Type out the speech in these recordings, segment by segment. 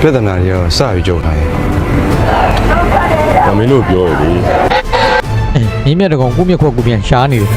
ပြဿနာတွေရောစပြီးကြုံလာတယ်။မင်းတို့ပြောရလေမြင်းမြတ်တကောင်ကိုမြက်ခွက်ကိုပြန်ရှားနေတယ်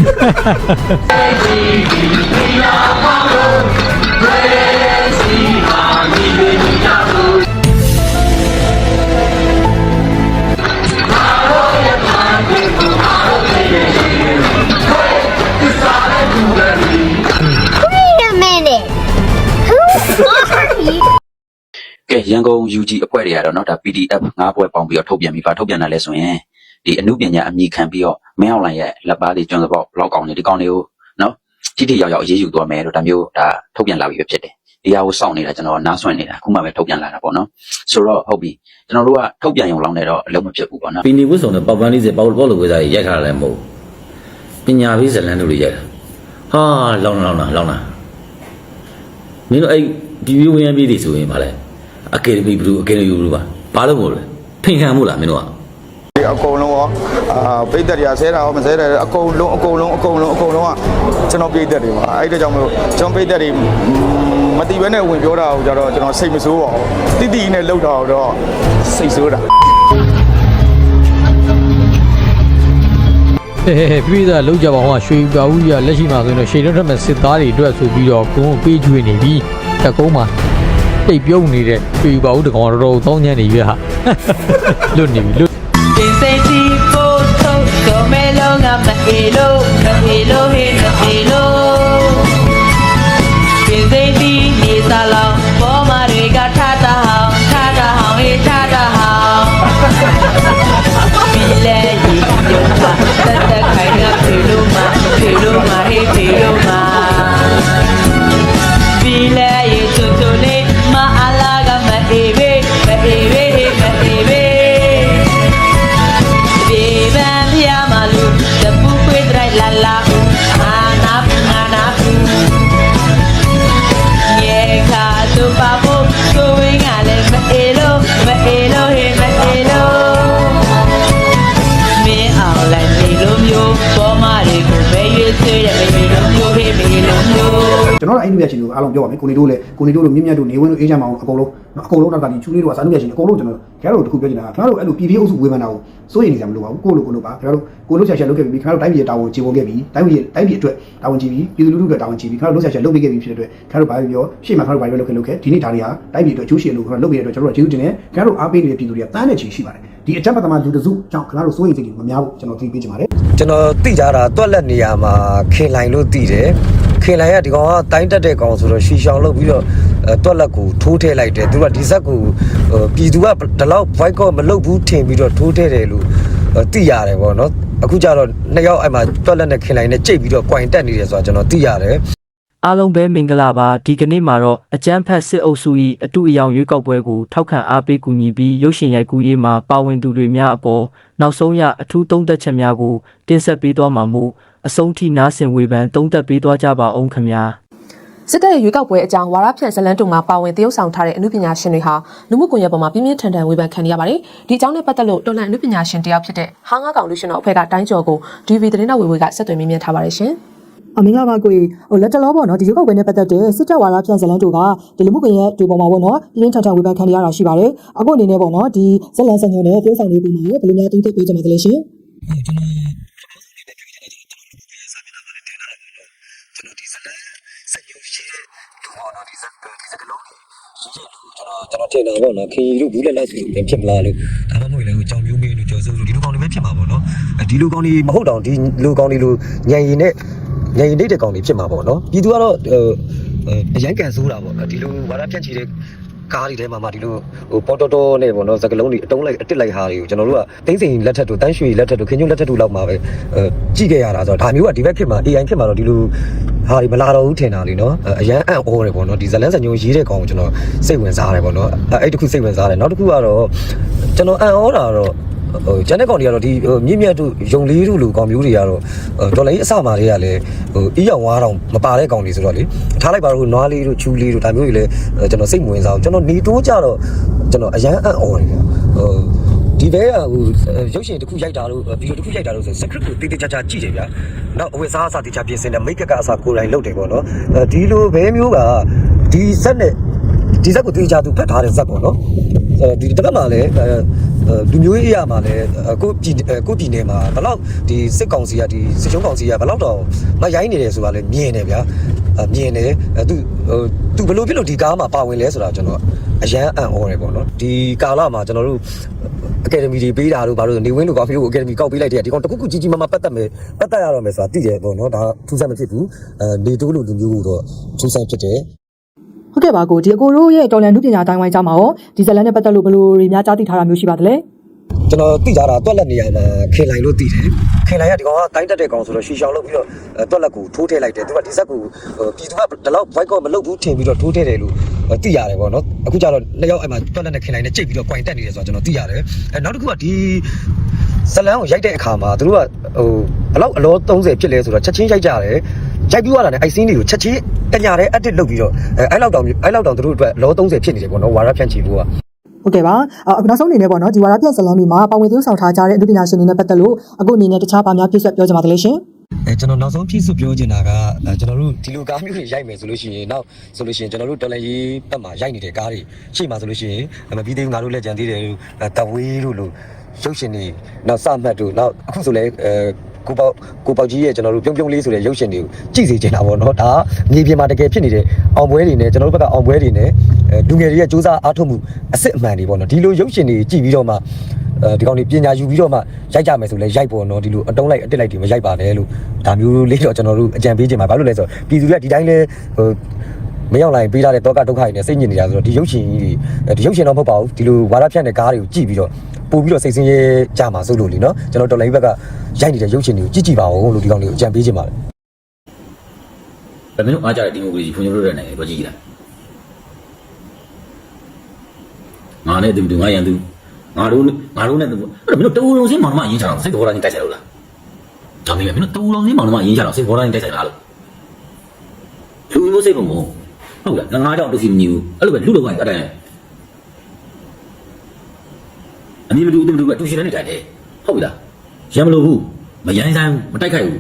ရန်ကုန် UG အဖွဲ့တွေကတော့เนาะဒါ PDF ငါးဘွဲပေါင်းပြီးတော့ထုတ်ပြန်ပြီးပါထုတ်ပြန်တာလဲဆိုရင်ဒီအမှုပညာအမိခံပြီးတော့မင်းအောင်လိုင်ရဲ့လက်ပါလေးကျွန်းစပေါ့ဘလောက်ကောင်းနေဒီကောင်းလေးကိုเนาะတိတိရောက်ရောက်အရေးယူသွားမယ်လို့ဒါမျိုးဒါထုတ်ပြန်လာပြီးပဲဖြစ်တယ်ဒီဟာကိုစောင့်နေတာကျွန်တော်နားဆွင့်နေတာအခုမှပဲထုတ်ပြန်လာတာပေါ့နော်ဆိုတော့ဟုတ်ပြီကျွန်တော်တို့ကထုတ်ပြန်ရုံလောက်နဲ့တော့အလုံးမဖြစ်ဘူးပေါ့နော် ပီနီဝစ်ဆောင်တဲ့ပေါက်ပန်းလေးစပေါက်ပေါက်လိုဝေးစားရိုက်ထားတာလည်းမဟုတ်ဘူးပညာပေးဇလန်းတို့တွေရိုက်တာဟာလောင်းလောင်းလာလောင်းလာမင်းတို့အဲ့ဒီဝင်းရပြည်တွေဆိုရင်ဗာလဲ အကယ်ဒမီဘလူးအကယ်ဒမီဘလူးပါဘာလို့မို့လဲဖိန်ခံမို့လားမင်းတို့ကဒီအကုန်လုံးရောအာပိတ်သက်တွေကဆဲတာရောမဆဲတာရောအကုန်လုံးအကုန်လုံးအကုန်လုံးအကုန်လုံးကကျွန်တော်ပိတ်သက်တွေပါအဲ့ဒါကြောင့်မလို့ကျွန်တော်ပိတ်သက်တွေမတိဘဲနဲ့ဝင်ပြောတာကိုကြတော့ကျွန်တော်စိတ်မဆိုးပါဘူးတိတိနဲ့လှုပ်တာတော့စိတ်ဆိုးတာဟဲ့ဟဲ့ဟဲ့ပြည်သားလောက်ကြပါဟောရွှေပြာဦးကြီးကလက်ရှိမှာဆိုရင်တော့ရှေ့တော့ထက်မဲ့စစ်သားတွေအတွက်ဆိုပြီးတော့ကုန်းကိုပေးကျွေးနေပြီတက်ကုန်းမှာ တိတ်ပြုံးနေတဲ့ရွှေပြာဦးတကောင်တော်တော်တောင်းညံ့နေပြီဟာလွတ်နေပြီလွတ် တော်တို့အဲ့ဒီပြရှင်တို့အားလုံးပြောပါမယ်ကိုနေတို့လည်းကိုနေတို့လိုမြင့်မြတ်တို့နေဝင်းတို့အေးချမ်းမအောင်အကုန်လုံးနော်အကုန်လုံးတော့ကဒီချူလေးတို့ကစာနုပြရှင်အကုန်လုံးကျွန်တော်ခင်ဗျားတို့တခုပြောချင်တာခင်ဗျားတို့အဲ့လိုပြည်ပြည်အုပ်စုဝေဖန်တာကိုစိုးရိမ်နေကြမလို့ပါဘူးကိုလိုကိုလိုပါခင်ဗျားတို့ကိုလိုဆရာဆရာလုပ်ခဲ့ပြီခင်ဗျားတို့တိုင်းပြည်တာဝန်ခြေဝင်ခဲ့ပြီတိုင်းပြည်တိုင်းပြည်အတွက်တာဝန်ကြည့်ပြီပြည်သူလူထုအတွက်တာဝန်ကြည့်ပြီခင်ဗျားတို့ဆရာဆရာလုပ်ပေးခဲ့ပြီဖြစ်တဲ့အတွက်ခင်ဗျားတို့ဘာပြောရှေ့မှာခင်ဗျားတို့ဘာပြောလုပ်ခဲ့လုပ်ခဲ့ဒီနေ့ဒါတွေဟာတိုင်းပြည်အတွက်ကျိုးရှင်လို့ခင်ဗျားလုပ်ပေးတဲ့အတွက်ကျွန်တော်တို့ကျေးဇူးတင်တယ်ခင်ဗျားတို့အားပေးနေတဲ့ပြည်သူတွေကတန်းတဲ့ချီရှိပါတယ်ဒီအကြမ်းဖက်သမားလူတစုကြောင့်ခင်ဗျားတို့စိုးရိမ်စိတ်တွေမများဘူးကျွန်တော်သိပေးချင်ပါတယ် ကျွန်တော်သိကြတာတွက်လက်နေရမှာခင်လိုင်လို့သိတယ်ခင်လိုင်ကဒီကောင်ကတိုင်းတက်တဲ့ကောင်ဆိုတော့ရှီရှောင်လုပ်ပြီးတော့အဲတွက်လက်ကိုထိုးထည့်လိုက်တယ်သူကဒီဇက်ကိုဟိုပြည်သူကဒီလောက် boycott မလုပ်ဘူးထင်ပြီးတော့ထိုးထည့်တယ်လို့အဲသိရတယ်ပေါ့နော်အခုကျတော့နှစ်ယောက်အဲ့မှာတွက်လက်နဲ့ခင်လိုင်နဲ့ကြိတ်ပြီးတော့ coin တက်နေတယ်ဆိုတာကျွန်တော်သိရတယ် အားလုံးပဲမင်္ဂလာပါဒီကနေ့မှာတော့အကျန်းဖက်စစ်အုပ်စု၏အတူအယောင်ရွေးကောက်ပွဲကိုထောက်ခံအားပေးကူညီပြီးရုပ်ရှင်ရိုက်ကူးရေးမှာပါဝင်သူတွေများအပေါ်နောက်ဆုံးရအထူးသုံးသက်ချက်များကိုတင်ဆက်ပေးသွားမှာမို့အဆုံးထိနားဆင်ဝေဖန်သုံးသက်ပေးသွားကြပါအောင်ခင်ဗျာစစ်တပ်ရဲ့ရွေးကောက်ပွဲအကြောင်းဝါရဖြန့်ဇလန်းတုံမှာပါဝင်သရုပ်ဆောင်ထားတဲ့အမှုပညာရှင်တွေဟာလူမှုကွန်ရက်ပေါ်မှာပြင်းပြင်းထန်ထန်ဝေဖန်ခံနေရပါတယ်။ဒီအကြောင်းနဲ့ပတ်သက်လို့တော်လန်အမှုပညာရှင်တယောက်ဖြစ်တဲ့ဟာငါကောင်လူရှင်တော်အဖွဲ့ကတိုင်းကျော်ကို DV သတင်းတော်ဝေဝေကဆက်သွယ်မေးမြန်းထားပါတယ်ရှင်။ အမင်္ဂလာပါကိုကြီးဟိုလက်တလောပေါ့နော်ဒီရုပ်ကောက်ပွဲနဲ့ပတ်သက်တဲ့စစ်တပ်ဝါဒဖြန့်ဇလန်းတို့ကဒီလူမှုကွန်ရက်တွေပေါ်မှာပေါ့နော်ပြင်းထန်ထန်ဝေဖန်ခံရတာရှိပါတယ်အခုအနေနဲ့ပေါ့နော်ဒီဇက်လန်ဆန်ညုံနဲ့ပြောဆောင်လေးပုံမှာဘယ်လိုများသိသိပေးကြမှာလဲရှင်ကျွန်တော်ဒီဇက်လက်စက်ရုပ်ရှိတဲ့သူပေါ့နော်ဒီဇက်ဒီဇက်ကလုံးကြီးရှိတဲ့လူကျွန်တော်ကျွန်တော်ထင်တာပေါ့နော်ခင်ရီတို့ဘူးလက်လက်ဆိုရင်ဖြစ်မလားလို့ဒါမှမဟုတ်လည်းကြောင်မျိုးမင်းတို့ကြော်စိုးလို့ဒီလူကောင်တွေပဲဖြစ်မှာပေါ့နော်ဒီလူကောင်တွေမဟုတ်တော့ဒီလူကောင်တွေလိုညံရင်နဲ့ ညံရင်နေတဲ့ကောင်တွေဖြစ်မှာပေါ့နော်ပြည်သူကတော့အရန်ကန်ဆိုးတာပေါ့နော်ဒီလိုဝါဒဖြန့်ချီတဲ့ကားတွေထဲမှာမှဒီလိုဟိုပေါ်တော်တော်နဲ့ပေါ့နော်စကလုံးတွေအတုံးလိုက်အတစ်လိုက်ဟာတွေကိုကျွန်တော်တို့ကသိသိလက်ထက်တို့တန်းရွှေလက်ထက်တို့ခင်ညွတ်လက်ထက်တို့လောက်မှာပဲအဲကြည့်ခဲ့ရတာဆိုတော့ဒါမျိုးကဒီဘက်ခေတ်မှာ AI ခေတ်မှာတော့ဒီလိုဟာဒီမလာတော့ဘူးထင်တာလीနော်အရန်အံ့ဩတယ်ပေါ့နော်ဒီဇလန်းစံညိုရေးတဲ့ကောင်ကိုကျွန်တော်စိတ်ဝင်စားတယ်ပေါ့နော်အဲအဲ့တခုစိတ်ဝင်စားတယ်နောက်တစ်ခုကတော့ကျွန်တော်အံ့ဩတာတော့ ဟိုကျန်တဲ့ကောင်တွေကတော့ဒီဟိုမြင့်မြတ်တို့ယုံလေးတို့လူကောင်မျိုးတွေကတော့ဒေါ်လာကြီးအစမာတွေကလည်းဟိုအီးရောက်ဝါတောင်မပါတဲ့ကောင်တွေဆိုတော့လေထားလိုက်ပါတော့နွားလေးတို့ချူလေးတို့ဒါမျိုးတွေလည်းကျွန်တော်စိတ်ဝင်စားအောင်ကျွန်တော်နေတိုးကြတော့ကျွန်တော်အရန်အံ့ဩတယ်ဗျဟိုဒီဘဲကဟိုရုပ်ရှင်တစ်ခုရိုက်တာလို့ဗီဒီယိုတစ်ခုရိုက်တာလို့ဆို script ကိုတေးသေးချာချာကြည့်တယ်ဗျာနောက်အဝတ်စားအစားတေးချာပြင်ဆင်တယ် make up ကအစားကိုယ်တိုင်လုပ်တယ်ပေါ့နော်အဲဒီလိုဘဲမျိုးကဒီဇက်နဲ့ဒီဇက်ကိုတေချာသူဖတ်ထားတဲ့ဇက်ပေါ့နော်အဲဒီတစ်ခါမှလည်းအဲ လူမျိုးရေးအရာမှာလည်းကိုပြည်ကိုပြည်နယ်မှာဘယ်လောက်ဒီစစ်ကောင်စီကဒီစစ်ချုံကောင်စီကဘယ်လောက်တော့မရိုင်းနေတယ်ဆိုတာလည်းမြင်တယ်ဗျာမြင်တယ်သူသူဘယ်လိုဖြစ်လို့ဒီကားမှာပါဝင်လဲဆိုတာကျွန်တော်အရန်အံ့ဩတယ်ပေါ့နော်ဒီကာလမှာကျွန်တော်တို့အကယ်ဒမီတွေပေးတာတို့ဘာလို့နေဝင်းတို့ကော်ဖီတို့အကယ်ဒမီကောက်ပေးလိုက်တဲ့ဒီကောင်တခုခုကြီးကြီးမားမားပတ်သက်မယ်ပတ်သက်ရတော့မယ်ဆိုတာသိတယ်ပေါ့နော်ဒါထူးဆန်းမဖြစ်ဘူးအဲနေတိုးလိုလူမျိုးကိုတော့ထူးဆန်းဖြစ်တယ် ဟုတ်ကဲ့ပါကိုဒီအကိုတို့ရဲ့တော်လန်နုပညာတိုင်းဝိုင်းကြမှာရောဒီဇလန်နဲ့ပတ်သက်လို့ဘယ်လိုတွေများကြားသိထားတာမျိုးရှိပါသလဲ ကျွန်တော်သိကြတာတွက်လက်နေရာမှာခင်လိုက်လို့သိတယ်ခင်လိုက်ကဒီကောင်ကတိုင်းတက်တဲ့ကောင်ဆိုတော့ရှီရှောင်းလုပ်ပြီးတော့တွက်လက်ကိုထိုးထည့်လိုက်တယ်သူကဒီဇက်ကိုပြည်သူကဒီလောက် white card မလုပ်ဘူးထင်ပြီးတော့ထိုးထည့်တယ်လို့သိရတယ်ပေါ့နော်အခုကျတော့လက်ရောက်အဲ့မှာတွက်လက်နဲ့ခင်လိုက်နဲ့ကြိတ်ပြီးတော့ coin တက်နေတယ်ဆိုတော့ကျွန်တော်သိရတယ်အဲနောက်တစ်ခုကဒီဇလန်ကိုရိုက်တဲ့အခါမှာသူတို့ကဟိုဘလောက်အလော30ဖြစ်လဲဆိုတော့ချက်ချင်းရိုက်ကြတယ်ရိုက်ပြီးသွားတာနဲ့အိုက်စင်းတွေကိုချက်ချင်းတညာတဲ့ edit လုပ်ပြီးတော့အဲအဲ့လောက်တောင်အဲ့လောက်တောင်သူတို့အတွက်လော30ဖြစ်နေတယ်ပေါ့နော်ဝါရဖြန့်ချီဖို့က ဟုတ်ကဲ့ပါအခုနောက်ဆုံးအနေနဲ့ပေါ့နော်ဒီဝါရပြက်ဇလန်မီမှာပါဝင်သရုပ်ဆောင်ထားကြတဲ့အနုပညာရှင်တွေနဲ့ပတ်သက်လို့အခုအနေနဲ့တခြားဗာများပြည့်စုံပြောကြပါသလဲရှင်အဲကျွန်တော်နောက်ဆုံးပြည့်စုံပြောချင်တာကအဲကျွန်တော်တို့ဒီလိုကားမျိုးတွေရိုက်မယ်ဆိုလို့ရှိရင်နောက်ဆိုလို့ရှိရင်ကျွန်တော်တို့တော်လရေးဘက်မှာရိုက်နေတဲ့ကားတွေရှေ့မှာဆိုလို့ရှိရင်မပြီးသေးဘူးငါတို့လက်ကြံသေးတယ်လို့တဝေးတို့လို့ရုပ်ရှင်တွေနောက်စမှတ်တို့နောက်အခုဆိုလဲအဲ ကိုပေါကိုပေါကြီးရဲ့ကျွန်တော်တို့ပြုံးပြုံးလေးဆိုတဲ့ရုပ်ရှင်တွေကိုကြည့်စေချင်တာပေါ့နော်ဒါကမြေပြင်မှာတကယ်ဖြစ်နေတဲ့အောင်ပွဲတွေနဲ့ကျွန်တော်တို့ဘက်ကအောင်ပွဲတွေနဲ့အဲလူငယ်တွေရဲ့စူးစမ်းအားထုတ်မှုအစ်စ်အမှန်တွေပေါ့နော်ဒီလိုရုပ်ရှင်တွေကြည့်ပြီးတော့မှအဲဒီကောင်တွေပညာယူပြီးတော့မှရိုက်ကြမယ်ဆိုလဲရိုက်ပေါ့နော်ဒီလိုအတုံးလိုက်အတစ်လိုက်တွေမရိုက်ပါနဲ့လို့ဒါမျိုးလေးတော့ကျွန်တော်တို့အကြံပေးချင်ပါဘာလို့လဲဆိုတော့ပြည်သူတွေကဒီတိုင်းလဲဟိုမရောက်လိုက်ပေးထားတဲ့တောကဒုက္ခတွေနဲ့စိတ်ညစ်နေတာဆိုတော့ဒီရုပ်ရှင်ကြီးတွေဒီရုပ်ရှင်တော့မဟုတ်ပါဘူးဒီလိုဝါရဖြန့်တဲ့ကားတွေကိုကြည့်ပြီးတော့ ပို့ပြီးတော့စိတ်ဆင်းရဲကြမှာစိုးလို့လीနော်ကျွန်တော်တော်လိုင်းဘက်ကရိုက်နေတဲ့ရုပ်ရှင်တွေကိုကြည့်ကြည့်ပါဦးလို့ဒီကောင်တွေကိုအကြံပေးချင်ပါတယ်ဘယ်မင်းတို့အားကြတဲ့ဒီမိုကရေစီဖွံ့ဖြိုးလို့တဲ့နိုင်ငံကိုကြည့်ကြည့်လားငါနဲ့တူတူငါရန်သူငါတို့ငါတို့နဲ့တူအဲ့မင်းတို့တူလုံးစင်းမောင်မအရင်ချအောင်စိတ်ဘောရင်းတိုက်ဆိုင်လို့လားဒါမျိုးပဲမင်းတို့တူလုံးစင်းမောင်မအရင်ချအောင်စိတ်ဘောရင်းတိုက်ဆိုင်လားလို့လူမျိုးစိတ်ပုံမဟုတ်လားငါးကြောင့်တူစီမညီဘူးအဲ့လိုပဲလူတော်ကအတိုင်း အမီမတူတူတူကတူရှင်နေတယ်ဟုတ်ပြီလားရံမလို့ဘူးမရိုင်းဆိုင်မတိုက်ခိုက်ဘူး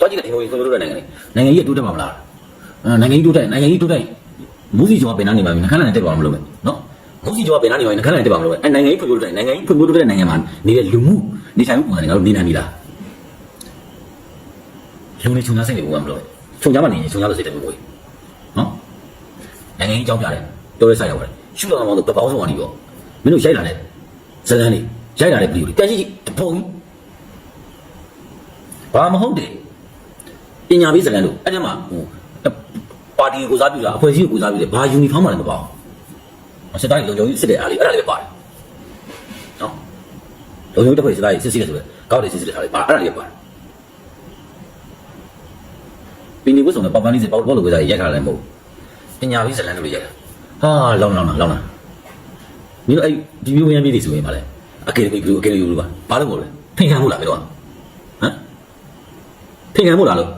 တော့ကြည့်တဲ့ဒီလိုဆိုလို့တဲ့နိုင်ငံနိုင်ငံကြီးတိုးတက်မှာမလားအဲနိုင်ငံကြီးတိုးတက်နိုင်ငံကြီးတိုးတက်မူစီကျော်ကပင်နာနေပါပြီနှခမ်းလည်းတက်ပါမလို့မယ်နော်မူစီကျော်ကပင်နာနေပါပြီနှခမ်းလည်းတက်ပါမလို့မယ်အဲနိုင်ငံကြီးဖွံ့ဖြိုးတဲ့နိုင်ငံကြီးဖွံ့ဖြိုးတဲ့နိုင်ငံမှာနေတဲ့လူမှုနေထိုင်မှုပုံစံတွေငါတို့နေနိုင်ပြီလားလူနေချုံသားစိတ်တွေဘောမလို့ချုံသားမနေရင်ချုံသားလို့စိတ်တယ်ဘိုးနော်နိုင်ငံကြီးကြောင်းပြတယ်တော်ရဲဆိုင်ရောက်တယ်ရှုတော်အောင်လို့ပပောင်းဆုံးအောင်ဒီပေါ့မင်းတို့ရိုက်လာတဲ့ ဇလန်းတွေရိုက်လာတဲ့ဗီဒီယိုတွေတန်ကြီးတပုံဘာမဟုတ်တယ်ပညာပေးဇလန်းလို့အဲ့ဒီမှာဟိုပါတီကိုစားပြုတာအဖွဲ့အစည်းကိုစားပြုတယ်ဘာယူနီဖောင်းမှလည်းမပါဘူးစစ်သားလုံခြုံရေးစစ်တဲ့အားလေးအဲ့ဒါလေးပဲပါတယ်နော်လုံခြုံရေးတစ်ဖွဲ့စစ်သားကြီးစစ်စစ်တယ်ဆိုတော့ကောက်တယ်စစ်စစ်တယ်ထားလေးပါအဲ့ဒါလေးပဲပါတယ်ပင်ဒီဝတ်ဆောင်တဲ့ပပန်းလေးစပေါဘောလိုဝေးသားရိုက်ထားတယ်မဟုတ်ပညာပေးဇလန်းလို့ရိုက်တာဟာလောင်းလောင်းလောင်းလောင်း မင်းတို့အဲ့ဒီမျိုးဝင်ရပြည်စီဆိုရင်မလဲအကယ်ဒမီဘလူးအကယ်ဒမီဘလူးပါဘာလို့မလဲဖင်ခံမှုလားမင်းတို့ဟမ်ဖင်ခံမှုလားလို့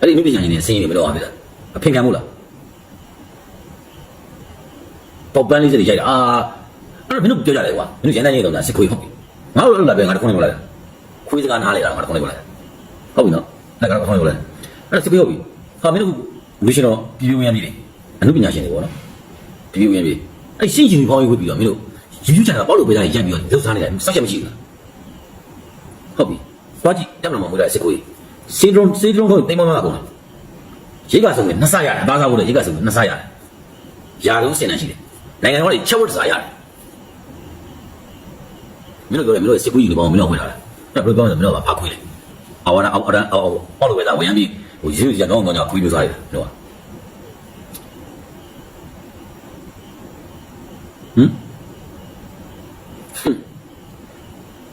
အဲ့ဒီအမှုပညာရှင်တွေဆင်းရဲနေမလို့အားပြတာအဖင်ခံမှုလားပေါပန်းလေးစတွေရိုက်တာအာအဲ့တော့မင်းတို့ပြောကြတယ်ကွာမင်းတို့ရန်တန်းရေးတော့လားစစ်ခွေးဟုတ်ပြီငါတို့လည်းလာပဲငါတခုနေကိုလာခွေးစကားနားလေတာငါတခုနေကိုလာဟုတ်ပြီနော်အဲ့ဒါကတခုနေကိုလာအဲ့စစ်ခွေးဟုတ်ပြီဟာမင်းတို့လူရှင်တော့ပြည်ပြင်းရမ်းပြီလေအမှုပညာရှင်တွေပေါ့နော်ပြည်ပြင်းရမ်းပြီ အဲ့ရှင်းရှင်ဖောင်းရေးဝတ်ပြီးတော့မင်းတို့ယူယူချန်တာပေါ့လို့ပေးတာရက်ပြီးတော့လှုပ်ရှားနေတယ်စောက်ချက်မရှိဘူးလားဟုတ်ပြီသွားကြည့်တက်မလို့မဟုတ်လားစစ်ခွေးစေဒရုံစေဒရုံတော့တိမ်မမလာကုန်ရိတ်ကဆုံးနဲ့နှစ်ဆရတယ်အသားစားဖို့လည်းရိတ်ကဆုံးနဲ့နှစ်ဆရတယ်ယာလုံးစင်နေရှိတယ်နိုင်ငံတော်တွေချက်ဝတ်စားရတယ်မင်းတို့ပြောတယ်မင်းတို့စစ်ကူးယူနေပေါင်းမင်းတို့ဝင်လာတယ်အဲ့ဘယ်လိုပြောလဲမင်းတို့ကဘာခွေးလဲအဝါနာအဝါနာအော်အော်လို့ပဲသားဝင်ပြီးဟိုယူရတော့တော့ခွေးမျိုးစားရတယ်မင်းတို့ကဟမ်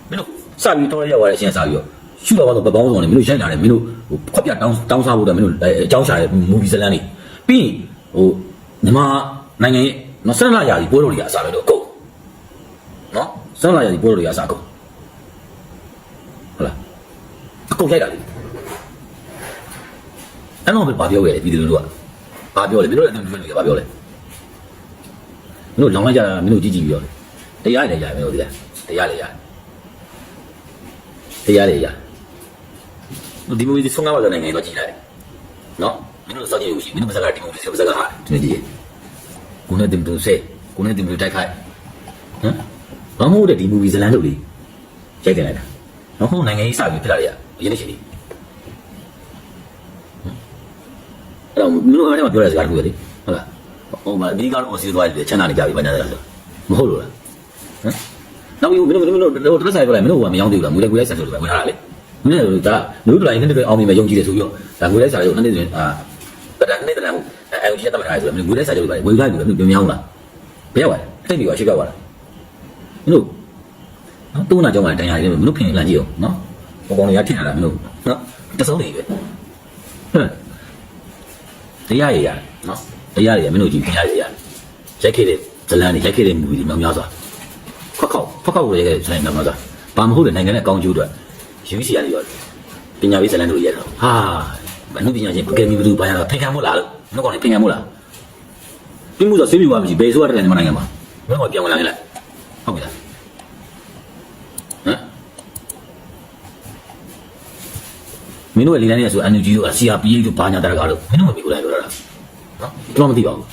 မင်းတို့ စပြီးတော့ရောက်ရတဲ့အချင်းစပြီးတော့ရှုတော့တော့ပပောင်းဆောင်နေမင်းတို့ရိုက်လာတယ်မင်းတို့ဟိုခွက်ပြတောင်းတောင်းစားဖို့တော့မင်းတို့အကြောင်းရှာတဲ့မူဗီဇလန်တွေပြီးဟိုမြန်မာနိုင်ငံရဲ့နော်ဆန္ဒရာကြီးပွဲတော်တွေအစားပဲတော့အကုန်နော်ဆန္ဒရာကြီးပွဲတော်တွေအစားအကုန်ဟုတ်လားအကုန်ရိုက်တာလေအဲ့တော့ဘာပြောခဲ့လဲပြည်သူလူထုကဘာပြောလဲမင်းတို့လည်းသူတို့ကဘာပြောလဲမင်းတို့လောင်းလိုက်ကြတာမင်းတို့ကြည့်ကြည့်ပြောတယ်တရားလည်းရတယ်မင်းတို့ဒီလားတရားလည်းရတယ် တရားလည်းရတယ်ဒီမိုကရေစီဆုံးကားပါတဲ့နိုင်ငံတော့ကြည်လိုက်နော်မင်းတို့စောင့်ကြည့်လို့ရှိရင်မင်းတို့ပါစကားဒီမိုကရေစီပါစကားဟာဒီနေ့ကြီးဟကိုနဲ့တင်တူဆဲကိုနဲ့တင်တူတိုက်ခိုက်ဟမ်ဘာမို့တဲ့ဒီမူဗီဇလန်တို့လေးရိုက်တယ်လိုက်တာနော်ဟိုနိုင်ငံရေးစပြီးဖြစ်လာရအရင်နေ့ချင်းလေးအဲ့တော့မင်းတို့အဲ့ဒါမှပြောရစကားတခုပဲလေဟုတ်လားဟိုမှာဒီကတော့အော်စီသွားတယ်ချမ်းသာနေကြပြီဘာညာလဲဆိုမဟုတ်လို့လားဟမ် နောက်ပြီးမင်းတို့မင်းတို့တော့တက်ဆိုင်ပြောလိုက်မင်းတို့ကမယောင်းသေးဘူးလားမူလိုက်ကူလိုက်ဆန်ဆိုလို့ပဲဝင်လာတာလေမင်းတို့ဒါမျိုးတို့လိုက်နေတဲ့အောင်မြင်မဲ့ယုံကြည်တယ်ဆိုပြီးတော့ဒါငွေလိုက်စာရုပ်နှစ်နှစ်အာတန်နှစ်တန်ဟုတ်အဲအကြီးတတ်မှတ်ထားတယ်ဆိုတော့ငွေလိုက်စာရုပ်ပဲဝေလိုက်ပြီလို့ပြောင်းလားဘယ်ရောက်လဲတိတ်ပြီးတော့ရှိပြောက်သွားတာမင်းတို့နော်တုံးနာကြောင်းကတန်ရာလေးမင်းတို့ဖင်လန့်ကြည့်အောင်နော်ဘောကောင်တွေကထင်လာတာမင်းတို့နော်တစုံနေပဲဟမ်တရားရရနော်တရားရရမင်းတို့ကြည့်တရားရရရိုက်ခဲ့တဲ့ဇလန်တွေရိုက်ခဲ့တဲ့မူတွေမြောင်များစွာ ခွက်ခောက်ခွက်ခောက်ရိုက်ခဲ့တဲ့ဇလန်မြောင်များစွာဘာမဟုတ်တဲ့နိုင်ငံရဲ့အကောင်းကျိုးအတွက်ယူစီရတယ်ရောပညာရေးဇလန်တို့ရိုက်တာဟာဘယ်နှပညာရှင်ပကယ်မီဘလူးဘာရတာဖင်ခံမို့လားလို့မင်းကောင်တွေဖင်ခံမို့လားပြမှုဆိုဆွေးပြသွားပြီဘယ်ဆိုရတဲ့နိုင်ငံနိုင်ငံမှာမင်းကောင်ပြောင်းလာခဲ့လိုက်ဟုတ်ပြီလားဟမ်မင်းတို့ရဲ့လေလန်းနေဆို NUG တို့ CRPH တို့ဘာညာတရကားတို့မင်းတို့မပြီးဘူးလားပြောတာနော်ကျွန်တော်မသိပါဘူး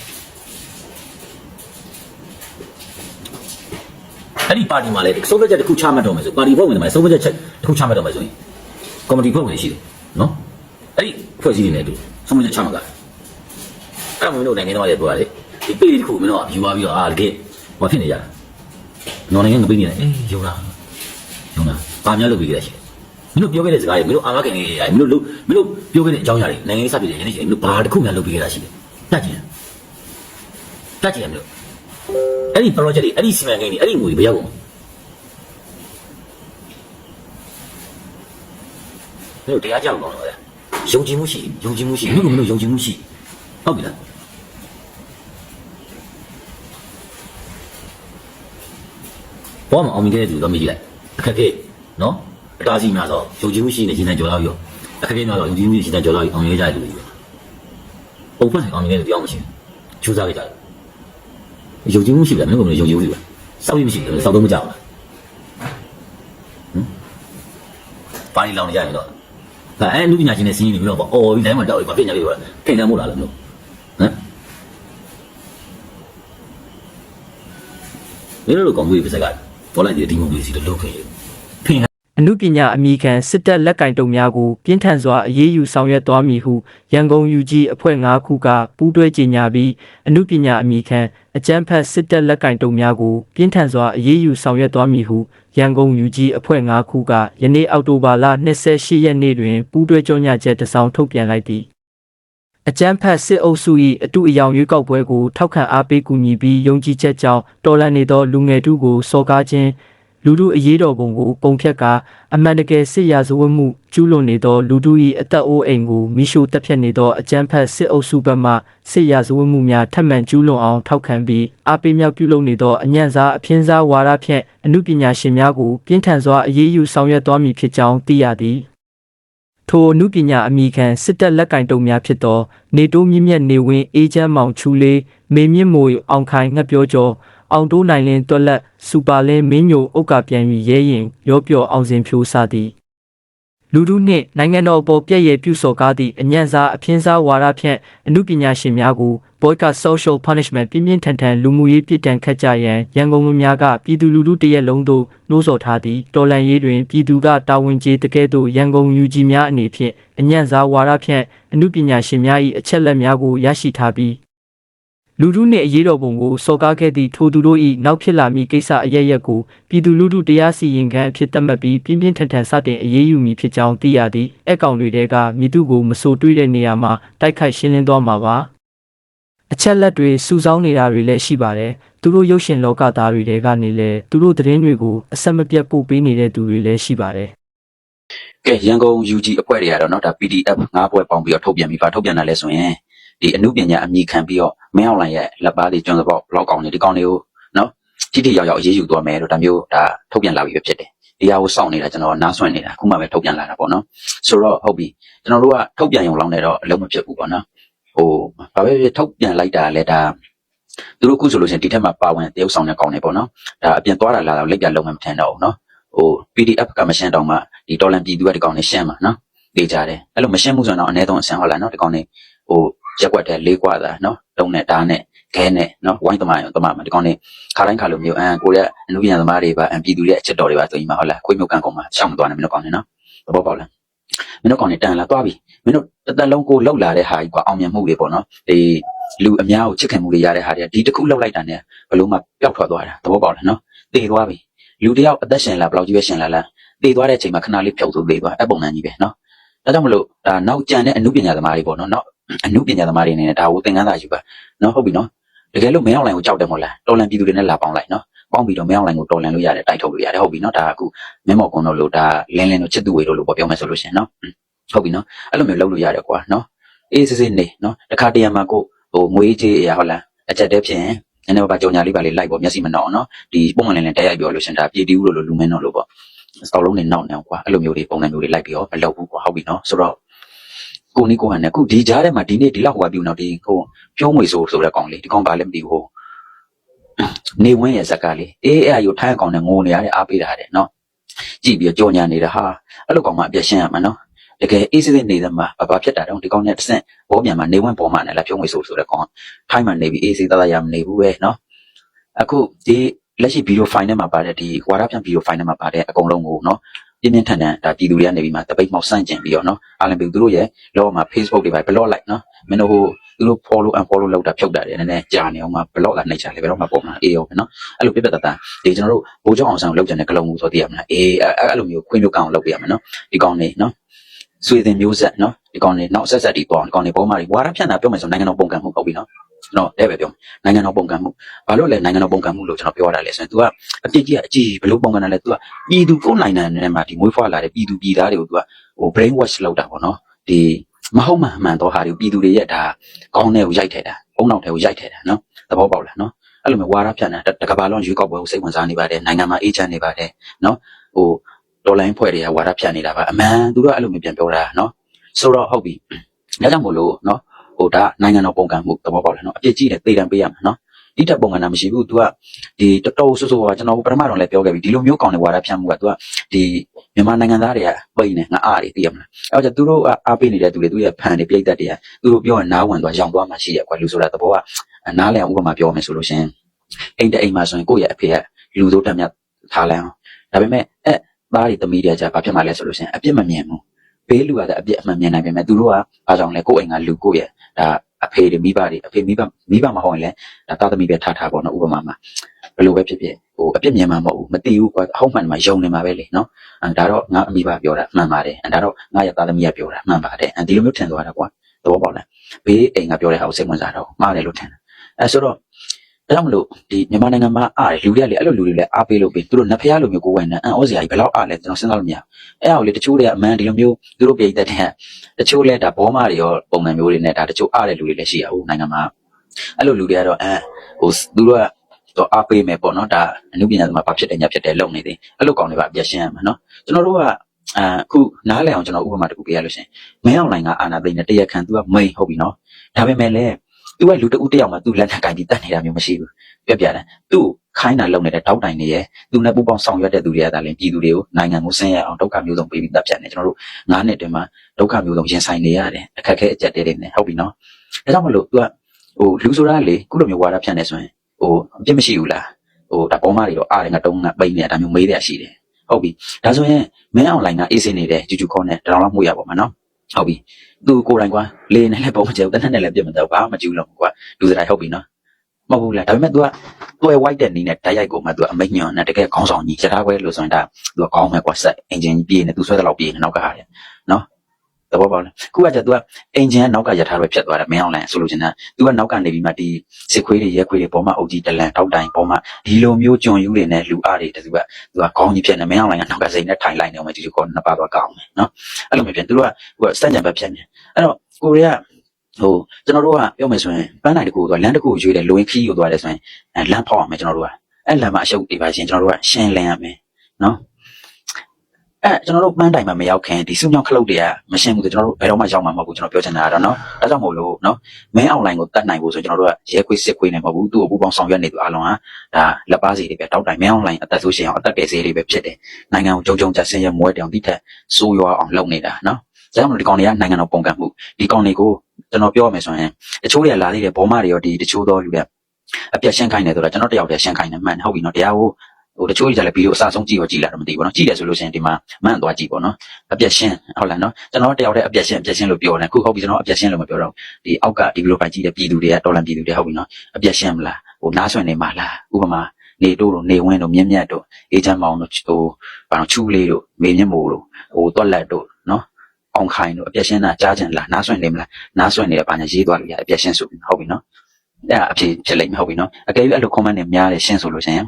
အဲ့ဒီပါတီမှာလည်းစုံဖြတ်ချက်တစ်ခုချမှတ်တော့မယ်ဆိုပါတီဖွဲ့ဝင်တွေမှာစုံဖြတ်ချက်တစ်ခုချမှတ်တော့မယ်ဆိုရင်ကော်မတီဖွဲ့ဝင်တွေရှိတယ်နော်အဲ့ဒီဖွဲ့စည်းနေတယ်တူစုံဖြတ်ချက်ချမှတ်တာအဲ့မင်းတို့နိုင်ငံတော်ရဲ့ပြောတာလေဒီပေတစ်ခုမင်းတို့ကယူသွားပြီးတော့အာတကယ်ဘာဖြစ်နေကြလဲနော်နိုင်ငံကပေးနေတယ်အေးယုံလားယုံလားပါများလုပ်ပြီးကြရရှိတယ်မင်းတို့ပြောခဲ့တဲ့စကားတွေမင်းတို့အာမခံနေရမင်းတို့လုပ်မင်းတို့ပြောခဲ့တဲ့အကြောင်းအရာတွေနိုင်ငံရေးစပြည်တွေယနေ့ချိန်မင်းတို့ဘာတစ်ခုမှလုပ်ပြီးကြရရှိတယ်တတ်ကြည့်တတ်ကြည့်ရမင်းတို့ အဲ့ဒီ project တွေအဲ့ဒီစီမံကိန်းတွေအဲ့ဒီငွေဘယ်ရောက်ကုန်မင်းတို့တရားကြောက်တော့လေယုံကြည်မှုရှိယုံကြည်မှုရှိမင်းတို့ကမင်းတို့ယုံကြည်မှုရှိဟုတ်ပြီလားဘောမအောင်မြင်ခဲ့တဲ့သူတော့မေးကြည့်လိုက်အခက်ခဲနော်အတားစီများဆိုယုံကြည်မှုရှိနေရှင်တန်ကြော်လာပြီးတော့အခက်ခဲများဆိုယုံကြည်မှုရှိရှင်တန်ကြော်လာပြီးအောင်မြင်ခဲ့ကြတဲ့လူတွေပဲပုံဖွင့်အောင်မြင်ခဲ့တဲ့တရားမရှိဘူးကြိုးစားခဲ့ကြတယ် ယုံကြည်မှုရှိတယ်မင်းကမယုံကြည်ဘူးလားစောက်ရမရှိတယ်စောက်တော့မကြောက်ဘူးဟမ်ပါရီလောင်နေကြရင်တော့ဒါအဲလူပညာရှင်နဲ့စီးရင်ပြီးတော့ပေါ့အော်ဒီတိုင်းမှာတောက်ရပါပြင်ညာလေးပါထိန်တယ်မို့လားလို့ဟမ်မင်းတို့ကောင်ကြီးပြစက်ကပေါ်လိုက်တဲ့ဒီမိုကရေစီတို့လုပ်ခဲ့ဖင် အနုပညာအမိခံစစ်တပ်လက်ကင်တုံများကိုပြင်းထန်စွာအရေးယူဆောင်ရွက်သွားမည်ဟုရန်ကုန် UG အဖွဲ့၅ခုကပူးတွဲကြေညာပြီးအနုပညာအမိခံအကြမ်းဖက်စစ်တပ်လက်ကင်တုံများကိုပြင်းထန်စွာအရေးယူဆောင်ရွက်သွားမည်ဟုရန်ကုန် UG အဖွဲ့၅ခုကယနေ့အောက်တိုဘာလ28ရက်နေ့တွင်ပူးတွဲကြေညာချက်တစ်စောင်ထုတ်ပြန်လိုက်သည်အကြမ်းဖက်စစ်အုပ်စု၏အတူအယောင်ရွေးကောက်ပွဲကိုထောက်ခံအားပေးကူညီပြီးယုံကြည်ချက်ကြောင့်တော်လှန်နေသောလူငယ်တုကိုစော်ကားခြင်း လူထုအရေးတော်ပုံကိုပုံဖြတ်ကာအမှန်တကယ်စစ်ရာဇဝတ်မှုကျူးလွန်နေသောလူထု၏အသက်အိုးအိမ်ကိုမိရှို့တပ်ဖြတ်နေသောအကြမ်းဖက်စစ်အုပ်စုဘက်မှစစ်ရာဇဝတ်မှုများထပ်မံကျူးလွန်အောင်ထောက်ခံပြီးအားပေးမြောက်ပြုလုပ်နေသောအညံ့စားအပြင်းစားဝါဒဖြင့်အမှုပညာရှင်များကိုပြင်းထန်စွာအရေးယူဆောင်ရွက်သွားမည်ဖြစ်ကြောင်းသိရသည်ထိုအနုပညာအမိခံစစ်တပ်လက်ကင်တုံများဖြစ်သောနေတိုးမြင့်မြတ်နေဝင်းအေးချမ်းမောင်ချူလေးမေမြင့်မို့အောင်ခိုင်ငှက်ပြောကျော် အောင်တိုးနိုင်လင်းတွက်လက်စူပါလင်းမင်းညိုဥက္ကပြန်ပြီးရဲရင်ရောပြောအောင်စင်ဖြိုးစသည်လူထုနှင့်နိုင်ငံတော်ပေါ်ပြည့်ရပြုစော်ကားသည့်အညံ့စားအပြင်းစားဝါဒဖြင့်အမှုပညာရှင်များကို boycott social punishment ပြင်းပြင်းထန်ထန်လူမှုရေးပြစ်ဒဏ်ခတ်ကြရန်ရန်ကုန်လူများကပြည်သူလူထုတရက်လုံးသို့နှိုးဆော်ထားသည်တော်လန်ရေးတွင်ပြည်သူကတာဝန်ကျေတကဲ့သို့ရန်ကုန်ယူကြီးများအနေဖြင့်အညံ့စားဝါဒဖြင့်အမှုပညာရှင်များ၏အချက်လက်များကိုရရှိထားပြီး လူထုနှင့်အရေးတော်ပုံကိုစော်ကားခဲ့သည့်ထိုသူတို့၏နောက်ဖြစ်လာမည့်ကိစ္စအရရက်ကိုပြည်သူလူထုတရားစီရင်ခံအဖြစ်သတ်မှတ်ပြီးပြင်းပြင်းထန်ထန်စတင်အရေးယူမည်ဖြစ်ကြောင်းသိရသည်အကောင်တွေတဲကမိသူကိုမဆိုတွေးတဲ့နေရာမှာတိုက်ခိုက်ရှင်းလင်းသွားမှာပါအချက်လက်တွေစုဆောင်းနေတာတွေလည်းရှိပါတယ်သူတို့ရုပ်ရှင်လောကသားတွေတဲကနေလည်းသူတို့သတင်းတွေကိုအဆက်မပြတ်ပို့ပေးနေတဲ့သူတွေလည်းရှိပါတယ် ကဲရန်ကုန် UG အဖွဲ့တွေကတော့เนาะဒါ PDF ငါးပွဲပေါင်းပြီးတော့ထုတ်ပြန်ပြီးပါထုတ်ပြန်တာလဲဆိုရင် ဒီအမှုပညာအမိခံပြီးတော့မင်းအောင်လှိုင်ရဲ့လက်ပါတွေကျွန်းစပေါက်ဘလောက်ကောင်းနေဒီကောင်တွေကိုနော်တိတိယောက်ယောက်အေးအေးယူသွားမယ်လို့ဒါမျိုးဒါထုတ်ပြန်လာပြီပဲဖြစ်တယ်။တရားကိုစောင့်နေတာကျွန်တော်နားဆွင့်နေတာအခုမှပဲထုတ်ပြန်လာတာပေါ့နော်။ဆိုတော့ဟုတ်ပြီကျွန်တော်တို့ကထုတ်ပြန်ရုံလောက်နဲ့တော့အလုံးမဖြစ်ဘူးပေါ့နော်။ဟိုဘာပဲဖြစ်ထုတ်ပြန်လိုက်တာလဲဒါသူတို့ခုဆိုလို့ရှိရင်ဒီထက်မှပါဝင်တရုပ်ဆောင်တဲ့ကောင်းနေပေါ့နော်။ဒါအပြင်သွားတာလာတော့လက်ပြလုံးမထင်တော့ဘူးနော်။ဟို PDF ကမရှင်းတော့မှဒီတော်လန်ပြည်သူကဒီကောင်နေရှင်းမှာနော်။နေကြတယ်။အဲ့လိုမရှင်းမှုဆိုတော့အ ਨੇ ဆုံးအဆင်ဟုတ်လားနော်ဒီကောင်နေဟို ရက်ွက်တဲ့လေးကွာတာနော်တုံးနဲ့ဓာတ်နဲ့ခဲနဲ့နော်ဝိုင်းသမားရောသမားမှာဒီကောင်နေခါတိုင်းခါလိုမျိုးအန်ကိုရဲ့အမှုပညာသမားတွေပါအန်ပြည်သူတွေရဲ့အချက်တော်တွေပါဆိုရင်မဟုတ်လားခွေးမျိုးကန်ကောင်မှာရှောင်းမသွားနဲ့မင်းတို့ကောင်နေနော်သဘောပေါက်လားမင်းတို့ကောင်နေတန်လာသွားပြီမင်းတို့တစ်သက်လုံးကိုလောက်လာတဲ့ဟာကြီးကွာအောင်မြင်မှုတွေပေါ့နော်ဒီလူအများကိုချစ်ခင်မှုတွေရတဲ့ဟာတွေကဒီတစ်ခုလောက်လိုက်တာနဲ့ဘလို့မှပျောက်ထွက်သွားတာသဘောပေါက်လားနော်တည်သွားပြီလူတစ်ယောက်အသက်ရှင်လာဘယ်လောက်ကြီးပဲရှင်လာလားတည်သွားတဲ့အချိန်မှာခဏလေးဖြုတ်ဆိုတည်သွားအပုံမှန်ကြီးပဲနော် ဒါကြောင့်မလို့ဒါနောက်ကြံတဲ့အမှုပညာသမားတွေပေါ့နော်နောက်အမှုပညာသမားတွေအနေနဲ့ဒါကိုသင်ခန်းစာယူပါနော်ဟုတ်ပြီနော်တကယ်လို့မင်းအောင်လိုင်ကိုကြောက်တယ်မဟုတ်လားတော်လန်ပြည်သူတွေနဲ့လာပေါင်းလိုက်နော်ပေါင်းပြီးတော့မင်းအောင်လိုင်ကိုတော်လန်လို့ရတယ်တိုက်ထုတ်လို့ရတယ်ဟုတ်ပြီနော်ဒါကအခုမင်းမော်ကွန်တို့လို့ဒါလင်းလင်းတို့ချစ်သူဝေတို့လို့ပေါ့ပြောမယ်ဆိုလို့ရှိရင်နော်ဟုတ်ပြီနော်အဲ့လိုမျိုးလုပ်လို့ရတယ်ကွာနော်အေးစစ်စစ်နေနော်တခါတရံမှာကိုဟိုငွေကြေးအရာဟုတ်လားအချက်တည်းဖြစ်ရင်နည်းနည်းပါးပါကြောင်ညာလေးပါလေးလိုက်ပေါ့မျက်စိမနှောက်နော်ဒီပုံမှန်လင်းလင်းတက်ရိုက်ပြောလို့ရှင်ဒါပြည်တီးဦးလို့လို့လူမင်းတို့လို့ပေါ့ စောက်လုံးနေနောက်နေအောင်ကွာအဲ့လိုမျိုးတွေပုံစံမျိုးတွေလိုက်ပြီးတော့မလုပ်ဘူးကွာဟုတ်ပြီနော်ဆိုတော့ကိုနီကိုဟန်နဲ့အခုဒီကြားထဲမှာဒီနေ့ဒီလောက်ဟိုကပြုနော်ဒီဟိုပြုံးငွေဆိုဆိုတဲ့ကောင်လေးဒီကောင်ဘာလဲမသိဘူးဟိုနေဝင်းရဲ့ဇက်ကလေးအေးအဲ့အယူထိုင်းအကောင်နဲ့ငိုနေရတဲ့အားပေးတာတဲ့နော်ကြည့်ပြီးတော့ကြောညာနေတာဟာအဲ့လိုကောင်မှအပြည့်ရှင်းရမှာနော်တကယ်အေးစစ်စစ်နေတဲ့မှာဘာဘာဖြစ်တာတော့ဒီကောင်နဲ့တစ်ဆင့်ဘောမြန်မှာနေဝင်းပေါ်မှာနဲ့လာပြုံးငွေဆိုဆိုတဲ့ကောင်ထိုင်းမှာနေပြီးအေးစစ်သားသားရမနေဘူးပဲနော်အခုဒီ လက်ရှိဗီဒီယိုဖိုင်ထဲမှာပါတဲ့ဒီဝါရပြန်ဗီဒီယိုဖိုင်ထဲမှာပါတဲ့အကုန်လုံးကိုနော်ပြင်းပြင်းထန်ထန်ဒါပြည်သူတွေကနေပြီးမှတပိတ်မောက်ဆန့်ကျင်ပြီးတော့နော်အားလုံးပြည်သူတို့ရဲ့လောကမှာ Facebook တွေပါ blog လိုက်နော်မင်းတို့ဟိုသူတို့ follow and follow လောက်တာဖြုတ်တာတယ်နည်းနည်းကြာနေအောင်မှာ blog လာနှိပ်ချလေဘယ်တော့မှပုံမှာအေးရောပဲနော်အဲ့လိုပြပြတတ်တာဒီကျွန်တော်တို့ဘိုးကျောင်းအောင်ဆန်းကိုလောက်ကျန်တဲ့ကလုံးမျိုးဆိုသိရမလားအေးအဲ့အဲ့လိုမျိုးခွင့်မျိုးကောင်းအောင်လုပ်ပြရမယ်နော်ဒီကောင်နေနော်ဆွေတင်မျိုးဆက်နော်ဒီကောင်နေနောက်ဆက်ဆက်ဒီပေါ့ဒီကောင်နေပုံမှာဝါရဖြန့်တာပြောမယ်ဆိုနိုင်ငံတော်ပုံကံမှုဟုတ်ပြီနော် ကျွန်တော်အဲ့ပဲပြောမယ်နိုင်ငံတော်ပုံကံမှုဘာလို့လဲနိုင်ငံတော်ပုံကံမှုလို့ကျွန်တော်ပြောရတာလဲဆိုရင် तू ကအပြစ်ကြီးအကြီးဘယ်လိုပုံကံတာလဲ तू ကပြည်သူကိုယ်နိုင်ငံနဲ့မှာဒီမွေးဖွားလာတဲ့ပြည်သူပြည်သားတွေကို तू ကဟို brain wash လုပ်တာပေါ့နော်ဒီမဟုတ်မှန်မှန်တော့ဟာတွေကိုပြည်သူတွေရဲ့ဒါကောင်းတဲ့ကိုရိုက်ထဲတာဘုံနောက်ထဲကိုရိုက်ထဲတာနော်သဘောပေါက်လားနော်အဲ့လိုမျိုးဝါရဖြန့်တာတကဘာလုံးရွေးကောက်ပွဲကိုစိတ်ဝင်စားနေပါတယ်နိုင်ငံမှာအေးချမ်းနေပါတယ်နော်ဟိုဒေါ်လာဖွဲ့တွေကဝါရဖြန့်နေတာပါအမှန်သူတို့ကအဲ့လိုမျိုးပြန်ပြောတာနော်ဆိုတော့ဟုတ်ပြီဒါကြောင့်မို့လို့နော် ဟိုဒါနိုင်ငံတော်ပုံကံမှုသဘောပေါက်လားနော်အပြစ်ကြီးတယ်သေတံပေးရမှာနော်ဒီတက်ပုံကံတာမရှိဘူး तू ကဒီတော်တော်ဆိုးဆိုးပါကျွန်တော်ပထမတော့လည်းပြောခဲ့ပြီဒီလိုမျိုးကောင်းတဲ့ဝါဒဖြန့်မှုက तू ကဒီမြန်မာနိုင်ငံသားတွေကပိတ်နေငါအားတွေသိရမလားအဲ့တော့သူတို့ကအားပေးနေတဲ့သူတွေသူရဲ့ဖန်တွေပြိတ္တတွေကသူတို့ပြောရင်နားဝင်သွားရောင်သွားမှရှိရကွာလူဆိုတာသဘောကနားလည်အောင်ဥပမာပြောမယ်ဆိုလို့ရှင်အိမ်တအိမ်မှာဆိုရင်ကိုယ့်ရဲ့အဖေကလူတို့တက်မြတ်ထားလိုက်အောင်ဒါပေမဲ့အဲ့သားတွေသမီးတွေကじゃဘာဖြစ်မှလဲဆိုလို့ရှင်အပြစ်မမြင်ဘူး ဘေးလူကလည်းအပြစ်အမှန်မြင်နိုင်ပေမဲ့သူတို့ကဘာကြောင့်လဲကိုယ့်အိမ်ကလူကိုယ့်ရဲ့ဒါအဖေတွေမိဘတွေအဖေမိဘမိဘမဟုတ်ရင်လည်းဒါသားသမီးပဲထားထားပေါ့နော်ဥပမာမှာဘယ်လိုပဲဖြစ်ဖြစ်ဟိုအပြစ်မြင်မှာမဟုတ်ဘူးမသိဘူးကွာအဟုတ်မှန်မှာယုံနေမှာပဲလေနော်အဲဒါတော့ငါအမိဘပြောတာမှန်ပါတယ်အဲဒါတော့ငါရဲ့သားသမီးကပြောတာမှန်ပါတယ်အဲဒီလိုမျိုးထင်သွားတာကွာသဘောပေါက်လားဘေးအိမ်ကပြောတဲ့ဟာကိုစိတ်ဝင်စားတော့မှားတယ်လို့ထင်တယ်အဲဆိုတော့ ဒါကြောင့်မလို့ဒီမြန်မာနိုင်ငံမှာအားတယ်လူတွေကလေအဲ့လိုလူတွေလည်းအားပေးလို့ပြီးသူတို့နှစ်ဖျားလိုမျိုးကိုယ်ဝင်နေအံ့ဩစရာကြီးဘယ်လောက်အားလဲကျွန်တော်စဉ်းစားလို့မရဘူးအဲ့အောင်လေတချို့တွေကအမှန်ဒီလိုမျိုးသူတို့ပြည်သက်တဲ့တချို့လဲဒါဘောမတွေရောပုံစံမျိုးတွေနဲ့ဒါတချို့အားတဲ့လူတွေလည်းရှိရဘူးနိုင်ငံမှာအဲ့လိုလူတွေကတော့အမ်ဟိုသူတို့ကတော့အားပေးမယ်ပေါ့နော်ဒါအမှုပညာသမားဘာဖြစ်တယ်ညာဖြစ်တယ်လုံနေတယ်အဲ့လိုကောင်တွေပါပြရှင်းရမှာနော်ကျွန်တော်တို့ကအခုနားလည်အောင်ကျွန်တော်ဥပမာတစ်ခုပေးရလို့ရှင်မင်းအောင်လိုင်ကအာနာသိန်းနဲ့တရက်ခံသူကမိန်ဟုတ်ပြီနော်ဒါပေမဲ့လည်း သူကလူတဦးတယောက်မှသူလက်ထက်ကင်ပြီးတတ်နေတာမျိုးမရှိဘူးပြပြတယ်သူ့ခိုင်းတာလုံနေတဲ့တောက်တိုင်တွေရဲ့သူနဲ့ပူပေါင်းဆောင်ရွက်တဲ့သူတွေကဒါလည်းပြည်သူတွေကိုနိုင်ငံကိုဆင်းရဲအောင်ဒုက္ခမျိုးစုံပေးပြီးတပ်ဖြတ်နေကျွန်တော်တို့ငါးနှစ်တည်းမှာဒုက္ခမျိုးစုံရင်ဆိုင်နေရတယ်အခက်အခဲအကျက်တဲတွေနဲ့ဟုတ်ပြီနော်ဒါကြောင့်မလို့ तू ကဟိုလူဆိုတာလေခုလိုမျိုးဝါဒဖြန့်နေဆိုရင်ဟိုအပြစ်မရှိဘူးလားဟိုဒါပေါ်မတွေတော့အားရငါတုံးငါပိန်နေတာဒါမျိုးမေးတဲ့အရှိတယ်ဟုတ်ပြီဒါဆိုရင်မင်းအွန်လိုင်းကအေးစင်းနေတယ်ဂျူဂျူခေါ်နေတတော်လောက်မှုရပါမှာနော် ဟုတ်ပြီသူကိုယ်တိုင်ကွာလေနဲ့လည်းပုံမကျဘူးတနက်နဲ့လည်းပြတ်မတော့ဘာမှမကြည့်လို့ကွာလူစရိုက်ဟုတ်ပြီနော်မဟုတ်ဘူးလားဒါပေမဲ့ तू ကတွဲ white တဲ့နီးနဲ့ဓာတ်ရိုက်ကိုမှ तू အမိတ်ညွန်နဲ့တကယ်ခေါင်းဆောင်ကြီးရထားခွဲလို့ဆိုရင်ဒါ तू ကောင်းမယ်ကွာဆက်အင်ဂျင်ကြီးပြေးနေ तू ဆွဲတဲ့လောက်ပြေးနေနောက်ကဟာရနော် သဘောပေါက်လားခုကကျ तू ကအင်ဂျင်ကနောက်ကရထားခွဲဖြတ်သွားတယ်မင်းအောင်လိုင်းဆိုလို့ချင်တာ तू ကနောက်ကနေပြီးမှဒီစစ်ခွေးတွေရဲခွေးတွေပေါ်မှာအုပ်ကြီးတလန်ထောက်တိုင်ပေါ်မှာဒီလိုမျိုးကြုံယူတွေနဲ့လူအားတွေတူက तू ကခေါင်းကြီးဖြစ်နေမင်းအောင်လိုင်းကနောက်ကစိန်နဲ့ထိုင်လိုက်နေအောင်ဒီလိုကောနှစ်ပါးသွားကောင်းမယ်နော်အဲ့လိုမျိုးဖြစ် तू ကဟိုစတန်ကြံပဲဖြစ်နေအဲ့တော့ကိုရီးယားဟိုကျွန်တော်တို့ကပြောမယ်ဆိုရင်ပန်းနိုင်တစ်ခုသွားလမ်းတစ်ခုကိုရွေးတယ်လိုရင်းခီးကိုသွားတယ်ဆိုရင်အဲလမ်းဖောက်အောင်မယ်ကျွန်တော်တို့ကအဲ့လမ်းမှာအရှုပ်တွေပါရှင်ကျွန်တော်တို့ကရှင်းလင်းရမယ်နော် အဲကျွန်တော်တို့ပန်းတိုင်မှာမရောက်ခင်ဒီစုမြောက်ခလုတ်တွေကမရှင်းဘူးဆိုကျွန်တော်တို့ဘယ်တော့မှရောက်မှာမဟုတ်ဘူးကျွန်တော်ပြောချင်တာကတော့နော်ဒါကြောင့်မို့လို့နော်မင်းအွန်လိုင်းကိုတတ်နိုင်ဖို့ဆိုကျွန်တော်တို့ကရဲခွေးစစ်ခွေးနေမဟုတ်ဘူးသူ့ကိုပူပေါင်းဆောင်ရွက်နေသူအားလုံးဟာဒါလက်ပါစီတွေပဲတောက်တိုင်မင်းအွန်လိုင်းအသက်ဆိုရှင်အောင်အသက်ကယ်ဆေးတွေပဲဖြစ်တယ်နိုင်ငံကိုကြုံကြုံကြဆင်းရဲမွဲတောင်တိထက်စိုးရွားအောင်လုပ်နေတာနော်ဒါကြောင့်မလို့ဒီကောင်တွေကနိုင်ငံတော်ပုံကံမှုဒီကောင်တွေကိုကျွန်တော်ပြောရမယ်ဆိုရင်တချို့တွေကလာသေးတယ်ဘောမတွေရောဒီတချို့သောလူတွေအပြတ်ရှင်းခိုင်းတယ်ဆိုတာကျွန်တော်တယောက်တည်းရှင်းခိုင်းတယ်မှန်တယ်ဟုတ်ပြီနော်တရားကို ဟိုတချို့ကြီးကြလည်းဗီဒီယိုအစားဆုံးကြည့်ရောကြည့်လာတော့မသိဘူးနော်ကြည့်တယ်ဆိုလို့ရှိရင်ဒီမှာမှန်သွားကြည့်ပေါ့နော်အပြတ်ရှင်းဟုတ်လားနော်ကျွန်တော်တယောက်တည်းအပြတ်ရှင်းအပြတ်ရှင်းလို့ပြောတယ်ခုဟုတ်ပြီကျွန်တော်အပြတ်ရှင်းလို့မပြောတော့ဘူးဒီအောက်ကဒီဗီဒီယိုပိုင်ကြည့်တဲ့ပြည်သူတွေကတော်လန်ပြည်သူတွေဟုတ်ပြီနော်အပြတ်ရှင်းမလားဟိုနားဆွင့်နေမှာလားဥပမာနေတို့တို့နေဝင်းတို့မြင့်မြတ်တို့အေးချမ်းမောင်တို့ဟိုဘာလို့ချူလေးတို့မေမြင့်မို့တို့ဟိုတွက်လက်တို့နော်အောင်ခိုင်တို့အပြတ်ရှင်းတာကြားကြင်လားနားဆွင့်နေမလားနားဆွင့်နေတယ်ဘာညာရေးသွားလို့ရအပြတ်ရှင်းဆိုပြီးဟုတ်ပြီနော်အဲ့ဒါအဖြစ်ဖြစ်လိမ့်မယ်ဟုတ်ပြီနော်အကယ်၍အဲ့လို comment တွေများတယ်ရှင်းဆိုလို့ရှိရင်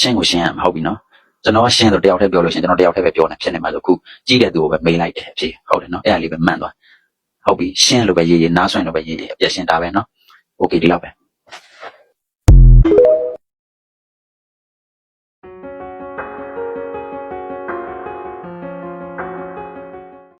ရှင်းကိုရှင်းရမှာဟုတ်ပြီနော်ကျွန်တော်ကရှင်းဆိုတယောက်တည်းပြောလို့ရှရင်ကျွန်တော်တယောက်တည်းပဲပြောနေဖြစ်နေမှာဆိုခုကြီးတဲ့သူကိုပဲမေးလိုက်တယ်အဖြစ်ဟုတ်တယ်နော်အဲ့ဒါလေးပဲမှန်သွားဟုတ်ပြီရှင်းလို့ပဲရေးရေးနားဆွင့်လို့ပဲရေးရေးအပြတ်ရှင်းတာပဲနော်โอเคဒီလောက်ပဲ